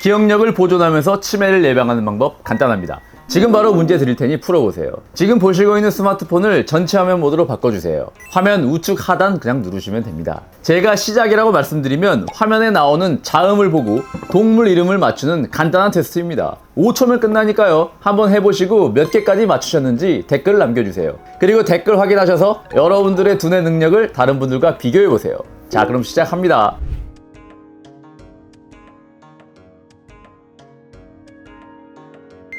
기억력을 보존하면서 치매를 예방하는 방법 간단합니다. 지금 바로 문제 드릴 테니 풀어보세요. 지금 보시고 있는 스마트폰을 전체 화면 모드로 바꿔주세요. 화면 우측 하단 그냥 누르시면 됩니다. 제가 시작이라고 말씀드리면 화면에 나오는 자음을 보고 동물 이름을 맞추는 간단한 테스트입니다. 5초면 끝나니까요. 한번 해보시고 몇 개까지 맞추셨는지 댓글 남겨주세요. 그리고 댓글 확인하셔서 여러분들의 두뇌 능력을 다른 분들과 비교해보세요. 자, 그럼 시작합니다.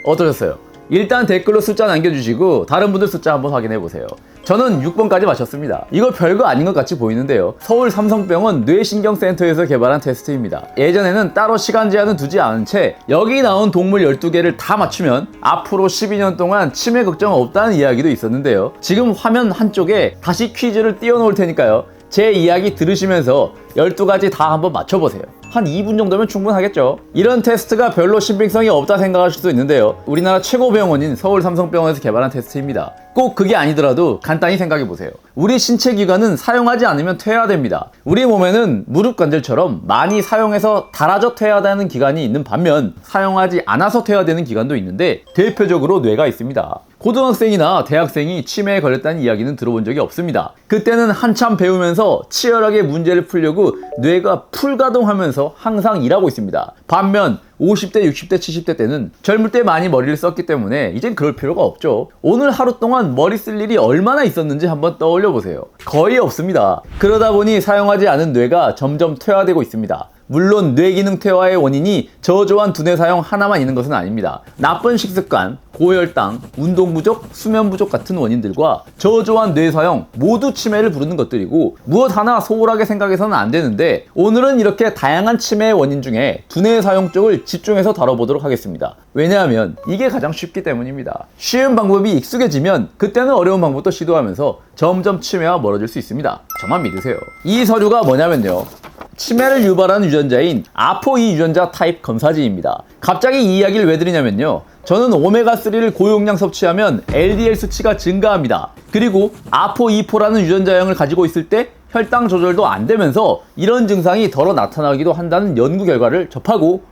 어떠셨어요? 일단 댓글로 숫자 남겨주시고 다른 분들 숫자 한번 확인해 보세요. 저는 6번까지 맞췄습니다. 이거 별거 아닌 것 같이 보이는데요. 서울 삼성병원 뇌신경센터에서 개발한 테스트입니다. 예전에는 따로 시간 제한은 두지 않은 채 여기 나온 동물 12개를 다 맞추면 앞으로 12년 동안 치매 걱정 없다는 이야기도 있었는데요. 지금 화면 한쪽에 다시 퀴즈를 띄워놓을 테니까요. 제 이야기 들으시면서 12가지 다 한번 맞춰보세요. 한 2분 정도면 충분하겠죠. 이런 테스트가 별로 신빙성이 없다 생각하실 수도 있는데요. 우리나라 최고 병원인 서울 삼성병원에서 개발한 테스트입니다. 꼭 그게 아니더라도 간단히 생각해 보세요. 우리 신체 기관은 사용하지 않으면 퇴화됩니다. 우리 몸에는 무릎 관절처럼 많이 사용해서 닳아져 퇴화되는 기관이 있는 반면 사용하지 않아서 퇴화되는 기관도 있는데 대표적으로 뇌가 있습니다. 고등학생이나 대학생이 치매에 걸렸다는 이야기는 들어본 적이 없습니다. 그때는 한참 배우면서 치열하게 문제를 풀려고 뇌가 풀가동하면서 항상 일하고 있습니다. 반면 50대, 60대, 70대 때는 젊을 때 많이 머리를 썼기 때문에 이젠 그럴 필요가 없죠. 오늘 하루 동안 머리 쓸 일이 얼마나 있었는지 한번 떠올려 보세요. 거의 없습니다. 그러다 보니 사용하지 않은 뇌가 점점 퇴화되고 있습니다. 물론 뇌기능 퇴화의 원인이 저조한 두뇌 사용 하나만 있는 것은 아닙니다. 나쁜 식습관, 고혈당, 운동 부족, 수면 부족 같은 원인들과 저조한 뇌 사용 모두 치매를 부르는 것들이고 무엇 하나 소홀하게 생각해서는 안 되는데 오늘은 이렇게 다양한 치매의 원인 중에 두뇌 사용 쪽을 집중해서 다뤄보도록 하겠습니다. 왜냐하면 이게 가장 쉽기 때문입니다. 쉬운 방법이 익숙해지면 그때는 어려운 방법도 시도하면서 점점 치매와 멀어질 수 있습니다. 저만 믿으세요. 이 서류가 뭐냐면요. 치매를 유발하는 유전자인 아포2 유전자 타입 검사지입니다. 갑자기 이 이야기를 왜 드리냐면요. 저는 오메가3를 고용량 섭취하면 LDL 수치가 증가합니다. 그리고 아포2포라는 유전자형을 가지고 있을 때 혈당 조절도 안 되면서 이런 증상이 덜어 나타나기도 한다는 연구 결과를 접하고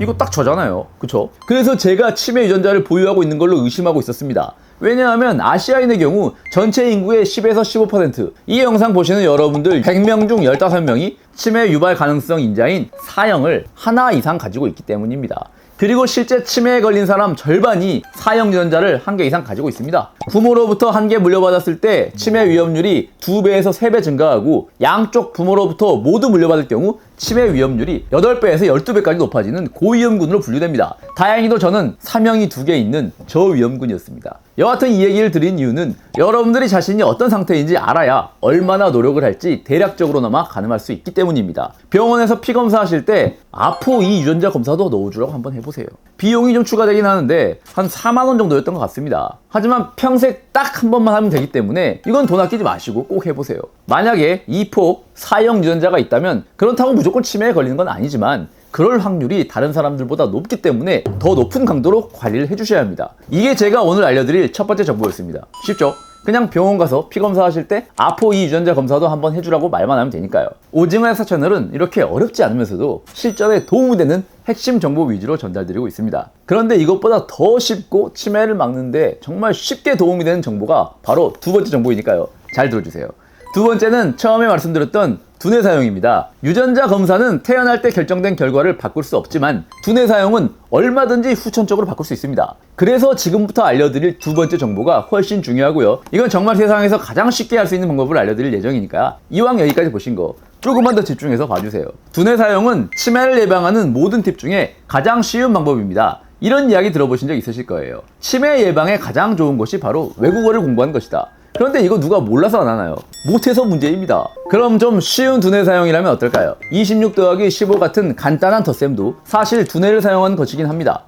이거 딱 저잖아요. 그쵸? 그래서 제가 치매 유전자를 보유하고 있는 걸로 의심하고 있었습니다. 왜냐하면 아시아인의 경우 전체 인구의 10에서 15%, 이 영상 보시는 여러분들 100명 중 15명이 치매 유발 가능성 인자인 사형을 하나 이상 가지고 있기 때문입니다. 그리고 실제 치매에 걸린 사람 절반이 사형 유전자를 한 개 이상 가지고 있습니다. 부모로부터 한 개 물려받았을 때 치매 위험률이 2배에서 3배 증가하고 양쪽 부모로부터 모두 물려받을 경우 치매 위험률이 8배에서 12배까지 높아지는 고위험군으로 분류됩니다. 다행히도 저는 사명이 두 개 있는 저위험군이었습니다. 여하튼 이 얘기를 드린 이유는 여러분들이 자신이 어떤 상태인지 알아야 얼마나 노력을 할지 대략적으로나마 가늠할 수 있기 때문입니다. 병원에서 피 검사하실 때 아포 2 유전자 검사도 넣어주라고 한번 해보세요. 비용이 좀 추가되긴 하는데 한 4만 원 정도였던 것 같습니다. 하지만 평생 딱 한 번만 하면 되기 때문에 이건 돈 아끼지 마시고 꼭 해보세요. 만약에 2포 사형 유전자가 있다면 그렇다고 무조건 치매에 걸리는 건 아니지만 그럴 확률이 다른 사람들보다 높기 때문에 더 높은 강도로 관리를 해주셔야 합니다. 이게 제가 오늘 알려드릴 첫 번째 정보였습니다. 쉽죠? 그냥 병원 가서 피 검사하실 때 아포2 유전자 검사도 한번 해주라고 말만 하면 되니까요. 오징어 해사 채널은 이렇게 어렵지 않으면서도 실전에 도움이 되는 핵심 정보 위주로 전달드리고 있습니다. 그런데 이것보다 더 쉽고 치매를 막는데 정말 쉽게 도움이 되는 정보가 바로 두 번째 정보이니까요. 잘 들어주세요. 두 번째는 처음에 말씀드렸던 두뇌 사용입니다. 유전자 검사는 태어날 때 결정된 결과를 바꿀 수 없지만 두뇌 사용은 얼마든지 후천적으로 바꿀 수 있습니다. 그래서 지금부터 알려드릴 두 번째 정보가 훨씬 중요하고요. 이건 정말 세상에서 가장 쉽게 할 수 있는 방법을 알려드릴 예정이니까 이왕 여기까지 보신 거 조금만 더 집중해서 봐주세요. 두뇌 사용은 치매를 예방하는 모든 팁 중에 가장 쉬운 방법입니다. 이런 이야기 들어보신 적 있으실 거예요. 치매 예방에 가장 좋은 것이 바로 외국어를 공부하는 것이다. 그런데 이거 누가 몰라서 안 하나요? 못해서 문제입니다. 그럼 좀 쉬운 두뇌 사용이라면 어떨까요? 26 더하기 15 같은 간단한 덧셈도 사실 두뇌를 사용하는 것이긴 합니다.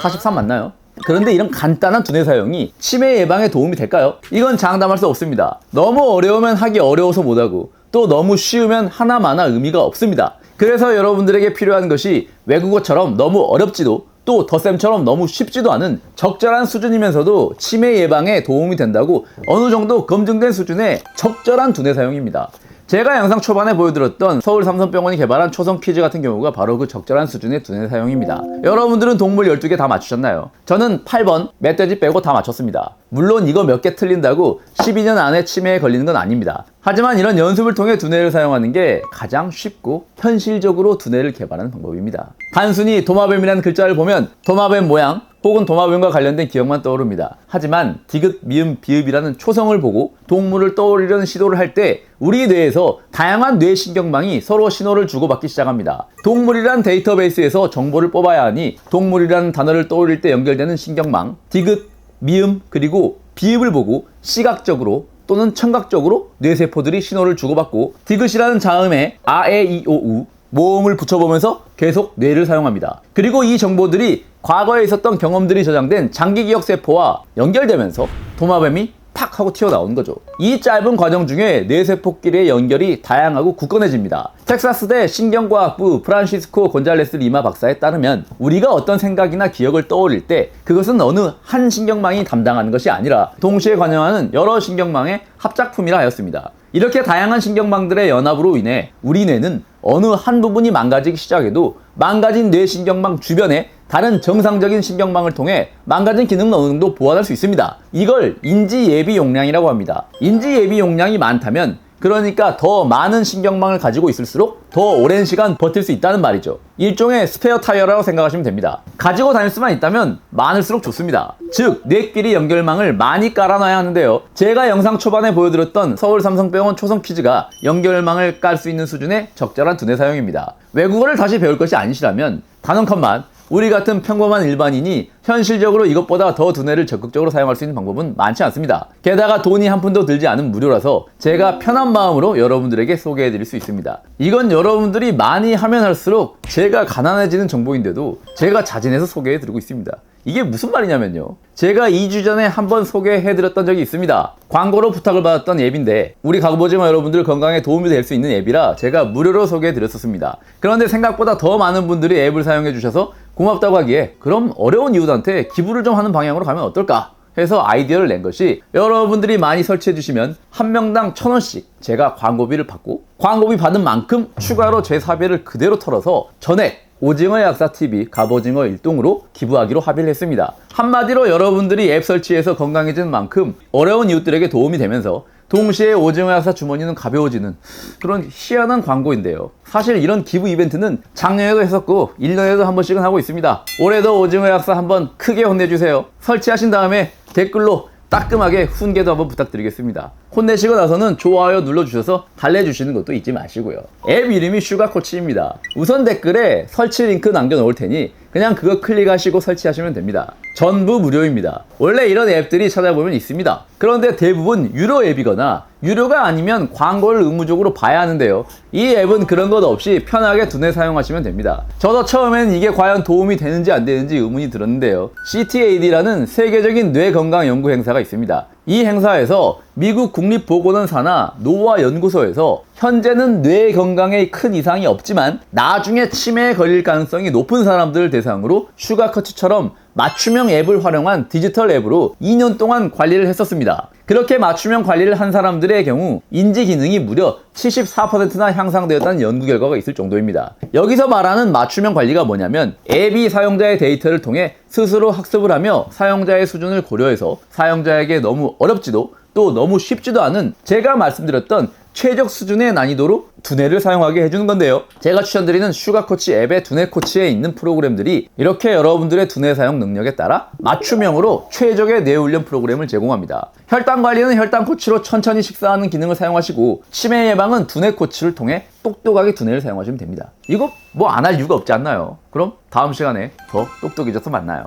43 맞나요? 그런데 이런 간단한 두뇌 사용이 치매 예방에 도움이 될까요? 이건 장담할 수 없습니다. 너무 어려우면 하기 어려워서 못하고 또 너무 쉬우면 하나마나 의미가 없습니다. 그래서 여러분들에게 필요한 것이 외국어처럼 너무 어렵지도 또 덧셈처럼 너무 쉽지도 않은 적절한 수준이면서도 치매 예방에 도움이 된다고 어느 정도 검증된 수준의 적절한 두뇌 사용입니다. 제가 영상 초반에 보여드렸던 서울 삼성병원이 개발한 초성 퀴즈 같은 경우가 바로 그 적절한 수준의 두뇌 사용입니다. 여러분들은 동물 12개 다 맞추셨나요? 저는 8번 멧돼지 빼고 다 맞췄습니다. 물론 이거 몇 개 틀린다고 12년 안에 치매에 걸리는 건 아닙니다. 하지만 이런 연습을 통해 두뇌를 사용하는 게 가장 쉽고 현실적으로 두뇌를 개발하는 방법입니다. 단순히 도마뱀이라는 글자를 보면 도마뱀 모양 혹은 도마뱀과 관련된 기억만 떠오릅니다. 하지만 디귿, 미음, 비읍이라는 초성을 보고 동물을 떠올리려는 시도를 할 때 우리 뇌에서 다양한 뇌 신경망이 서로 신호를 주고받기 시작합니다. 동물이란 데이터베이스에서 정보를 뽑아야 하니 동물이라는 단어를 떠올릴 때 연결되는 신경망, 디귿, 미음, 그리고 비읍을 보고 시각적으로 또는 청각적으로 뇌세포들이 신호를 주고받고 디귿이라는 자음에 아, 에, 이, 오, 우 모음을 붙여보면서 계속 뇌를 사용합니다. 그리고 이 정보들이 과거에 있었던 경험들이 저장된 장기기억 세포와 연결되면서 도마뱀이 팍 하고 튀어나오는 거죠. 이 짧은 과정 중에 뇌세포끼리의 연결이 다양하고 굳건해집니다. 텍사스대 신경과학부 프란시스코 곤잘레스 리마 박사에 따르면 우리가 어떤 생각이나 기억을 떠올릴 때 그것은 어느 한 신경망이 담당하는 것이 아니라 동시에 관여하는 여러 신경망의 합작품이라 하였습니다. 이렇게 다양한 신경망들의 연합으로 인해 우리 뇌는 어느 한 부분이 망가지기 시작해도 망가진 뇌신경망 주변에 다른 정상적인 신경망을 통해 망가진 기능은 어느 정도 보완할 수 있습니다. 이걸 인지 예비 용량이라고 합니다. 인지 예비 용량이 많다면 그러니까 더 많은 신경망을 가지고 있을수록 더 오랜 시간 버틸 수 있다는 말이죠. 일종의 스페어 타이어라고 생각하시면 됩니다. 가지고 다닐 수만 있다면 많을수록 좋습니다. 즉, 뇌끼리 연결망을 많이 깔아놔야 하는데요. 제가 영상 초반에 보여드렸던 서울 삼성병원 초성 퀴즈가 연결망을 깔 수 있는 수준의 적절한 두뇌 사용입니다. 외국어를 다시 배울 것이 아니시라면 단언컨만 우리 같은 평범한 일반인이 현실적으로 이것보다 더 두뇌를 적극적으로 사용할 수 있는 방법은 많지 않습니다. 게다가 돈이 한 푼도 들지 않은 무료라서 제가 편한 마음으로 여러분들에게 소개해 드릴 수 있습니다. 이건 여러분들이 많이 하면 할수록 제가 가난해지는 정보인데도 제가 자진해서 소개해 드리고 있습니다. 이게 무슨 말이냐면요. 제가 2주 전에 한번 소개해 드렸던 적이 있습니다. 광고로 부탁을 받았던 앱인데 우리 가보지마 여러분들 건강에 도움이 될 수 있는 앱이라 제가 무료로 소개해 드렸었습니다. 그런데 생각보다 더 많은 분들이 앱을 사용해 주셔서 고맙다고 하기에 그럼 어려운 이웃한테 기부를 좀 하는 방향으로 가면 어떨까? 해서 아이디어를 낸 것이 여러분들이 많이 설치해 주시면 한 명당 천 원씩 제가 광고비를 받고 광고비 받은 만큼 추가로 제 사비를 그대로 털어서 전액 오징어 약사 TV 갑오징어 일동으로 기부하기로 합의를 했습니다. 한마디로 여러분들이 앱 설치해서 건강해지는 만큼 어려운 이웃들에게 도움이 되면서 동시에 오징어 약사 주머니는 가벼워지는 그런 희한한 광고인데요. 사실 이런 기부 이벤트는 작년에도 했었고 1년에도 한 번씩은 하고 있습니다. 올해도 오징어 약사 한번 크게 혼내주세요. 설치하신 다음에 댓글로 따끔하게 훈계도 한번 부탁드리겠습니다. 혼내시고 나서는 좋아요 눌러주셔서 달래주시는 것도 잊지 마시고요. 앱 이름이 슈가코치입니다. 우선 댓글에 설치 링크 남겨놓을 테니 그냥 그거 클릭하시고 설치하시면 됩니다. 전부 무료입니다. 원래 이런 앱들이 찾아보면 있습니다. 그런데 대부분 유료 앱이거나 유료가 아니면 광고를 의무적으로 봐야 하는데요. 이 앱은 그런 것 없이 편하게 두뇌 사용하시면 됩니다. 저도 처음엔 이게 과연 도움이 되는지 안 되는지 의문이 들었는데요. CTAD라는 세계적인 뇌 건강 연구 행사가 있습니다. 이 행사에서 미국 국립보건원사나 노화 연구소에서 현재는 뇌 건강에 큰 이상이 없지만 나중에 치매에 걸릴 가능성이 높은 사람들을 대상으로 슈가커치처럼 맞춤형 앱을 활용한 디지털 앱으로 2년 동안 관리를 했었습니다. 그렇게 맞춤형 관리를 한 사람들의 경우 인지 기능이 무려 74%나 향상되었다는 연구 결과가 있을 정도입니다. 여기서 말하는 맞춤형 관리가 뭐냐면 앱이 사용자의 데이터를 통해 스스로 학습을 하며 사용자의 수준을 고려해서 사용자에게 너무 어렵지도 또 너무 쉽지도 않은 제가 말씀드렸던 최적 수준의 난이도로 두뇌를 사용하게 해주는 건데요. 제가 추천드리는 슈가코치 앱의 두뇌 코치에 있는 프로그램들이 이렇게 여러분들의 두뇌 사용 능력에 따라 맞춤형으로 최적의 뇌 훈련 프로그램을 제공합니다. 혈당 관리는 혈당 코치로 천천히 식사하는 기능을 사용하시고 치매 예방은 두뇌 코치를 통해 똑똑하게 두뇌를 사용하시면 됩니다. 이거 뭐 안 할 이유가 없지 않나요? 그럼 다음 시간에 더 똑똑해져서 만나요.